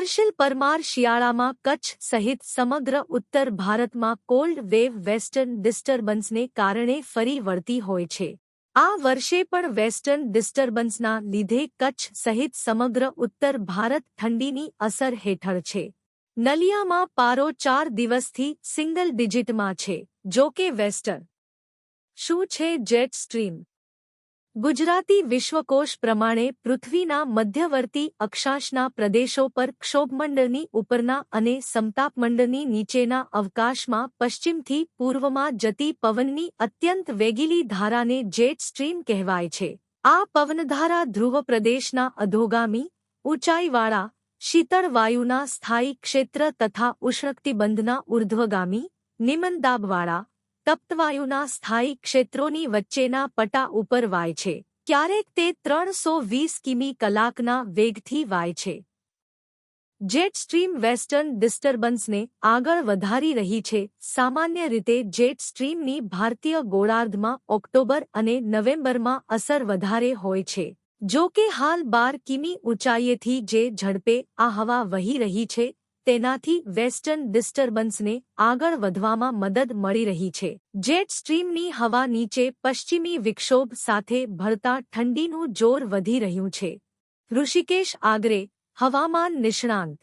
હર્ષિલ પરમાર શિયાળામાં કચ્છ સહિત સમગ્ર ઉત્તર ભારતમાં કોલ્ડ વેવ વેસ્ટર્ન ડિસ્ટર્બન્સને કારણે ફરી વળતી હોય છે. આ વર્ષે પણ વેસ્ટર્ન ડિસ્ટર્બન્સના લીધે કચ્છ સહિત સમગ્ર ઉત્તર ભારત ઠંડીની અસર હેઠળ છે. નલિયામાં પારો ચાર દિવસથી સિંગલ ડિજિટમાં છે જો કે વેસ્ટર્ન શું છે જેટ સ્ટ્રીમ? ગુજરાતી વિશ્વકોશ પ્રમાણે પૃથ્વીના મધ્યવર્તી અક્ષાંશના પ્રદેશો પર ક્ષોભમંડળની ઉપરના અને સમતાપમંડળની નીચેના અવકાશમાં પશ્ચિમથી પૂર્વમાં જતી પવનની અત્યંત વેગીલી ધારાને જેટ સ્ટ્રીમ કહેવાય છે. આ પવનધારા ધ્રુવ પ્રદેશના અધોગામી, ઊંચાઈવાળા, શીતળ વાયુના સ્થાયી ક્ષેત્ર તથા ઉષ્ણકટિબંધના ઉર્ધ્વગામી નિમનદાબવાળા તપ્તવાયુના સ્થાયી ક્ષેત્રોની વચ્ચેના પટા ઉપર વાય છે. ક્યારેક તે ત્રણસો વીસ કિમી કલાકના વેગથી વાય છે. જેટ સ્ટ્રીમ વેસ્ટર્ન ડિસ્ટર્બન્સને આગળ વધારી રહી છે. સામાન્ય રીતે જેટ સ્ટ્રીમની ભારતીય ગોળાર્ધમાં ઓક્ટોબર અને નવેમ્બરમાં અસર વધારે હોય છે. જો કે હાલ બાર કિમી ઊંચાઈએથી જે ઝડપે આ હવા વહી રહી છે તેનાથી વેસ્ટર્ન ડિસ્ટર્બન્સને આગળ વધવામાં મદદ મળી રહી છે. જેટ સ્ટ્રીમની હવા નીચે પશ્ચિમી વિક્ષોભ સાથે ભરતા ઠંડીનું જોર વધી રહ્યું છે. ઋષિકેશ આગરે, હવામાન નિષ્ણાંત.